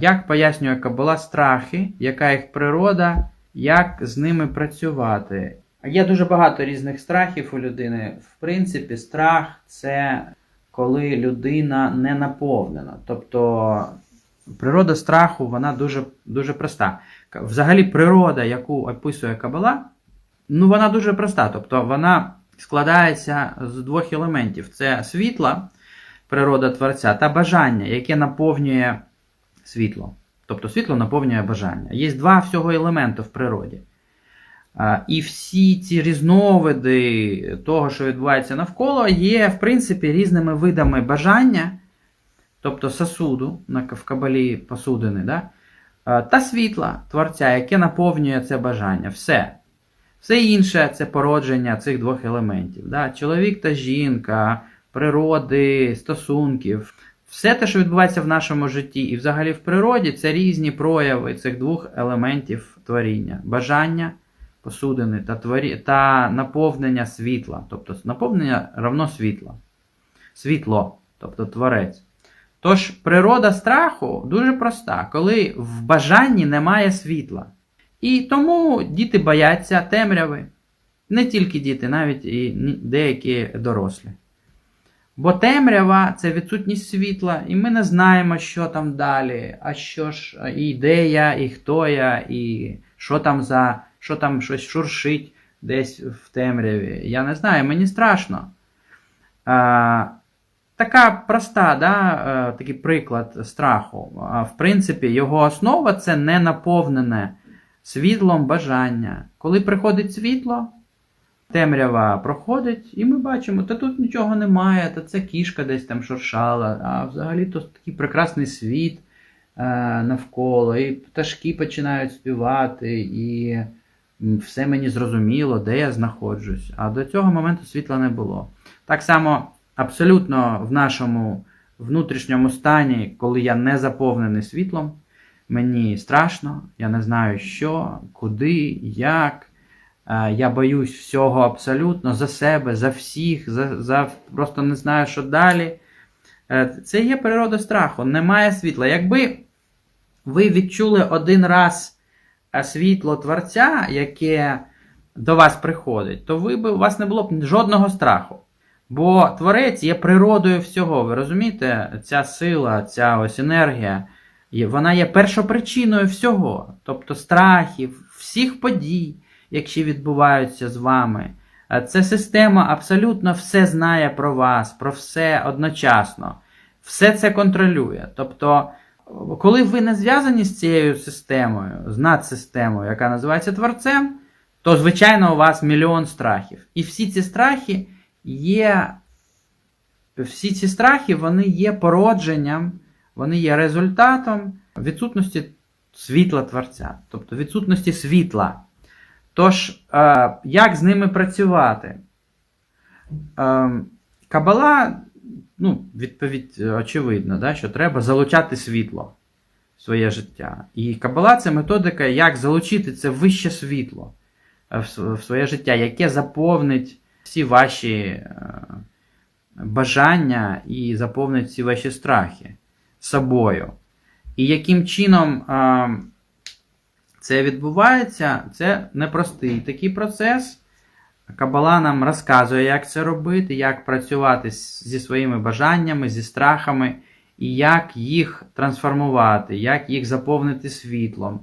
Як пояснює Кабала страхи, яка їх природа, як з ними працювати? Є дуже багато різних страхів у людини. В принципі, страх це коли людина не наповнена. Тобто природа страху вона дуже, дуже проста. Взагалі, природа, яку описує Кабала, ну вона дуже проста. Тобто вона складається з двох елементів: це світла, природа творця, та бажання, яке наповнює світло. Тобто світло наповнює бажання. Є два всього елементи в природі. І всі ці різновиди того, що відбувається навколо, є, в принципі, різними видами бажання, тобто сосуду в кабалі посудини, да? та світла творця, яке наповнює це бажання. Все. Все інше це породження цих двох елементів. Да? Чоловік та жінка, природи, стосунків. Все те, що відбувається в нашому житті і взагалі в природі, це різні прояви цих двох елементів творіння: бажання, посудини та, творі... та наповнення світла. Тобто наповнення равно світла. Світло, тобто творець. Тож природа страху дуже проста, коли в бажанні немає світла. І тому діти бояться темряви. Не тільки діти, навіть і деякі дорослі. Бо темрява це відсутність світла, і ми не знаємо, що там далі, а що ж, і де я, і хто я, і що там за, що там щось шуршить десь в темряві. Я не знаю, мені страшно. А, така проста, да, е, такий приклад страху. А, в принципі, його основа це не наповнене світлом бажання. Коли приходить світло, темрява проходить, і ми бачимо, та тут нічого немає, та це кішка десь там шуршала, а взагалі то такий прекрасний світ е, навколо, і пташки починають співати, і все мені зрозуміло, де я знаходжусь. А до цього моменту світла не було. Так само абсолютно в нашому внутрішньому стані, коли я не заповнений світлом, мені страшно, я не знаю що, куди, як. Е, Я боюсь всього абсолютно за себе, за всіх, за, за просто не знаю, що далі. Е, Це є природа страху. Немає світла. Якби ви відчули один раз е, світло Творця, яке до вас приходить, то ви б, у вас не було б жодного страху. Бо Творець є природою всього. Ви розумієте, ця сила, ця ось енергія, вона є першопричиною всього, тобто страхів, всіх подій які відбуваються з вами. Е, Це система абсолютно все знає про вас, про все одночасно. Все це контролює. Тобто, коли ви не зв'язані з цією системою, з надсистемою, яка називається Творцем, то, звичайно, у вас мільйон страхів. І всі ці страхи є. Всі ці страхи вони є породженням, вони є результатом відсутності світла Творця, тобто відсутності світла. Тож, е, як з ними працювати? Е, Кабала, ну, відповідь е, очевидна, да, що треба залучати світло в своє життя. І Кабала це методика, як залучити це вище світло в своє життя, яке заповнить всі ваші бажання і заповнить всі ваші страхи собою. І яким чином. Це відбувається, це непростий такий процес. Кабала нам розказує, як це робити, як працювати зі своїми бажаннями, зі страхами, і як їх трансформувати, як їх заповнити світлом.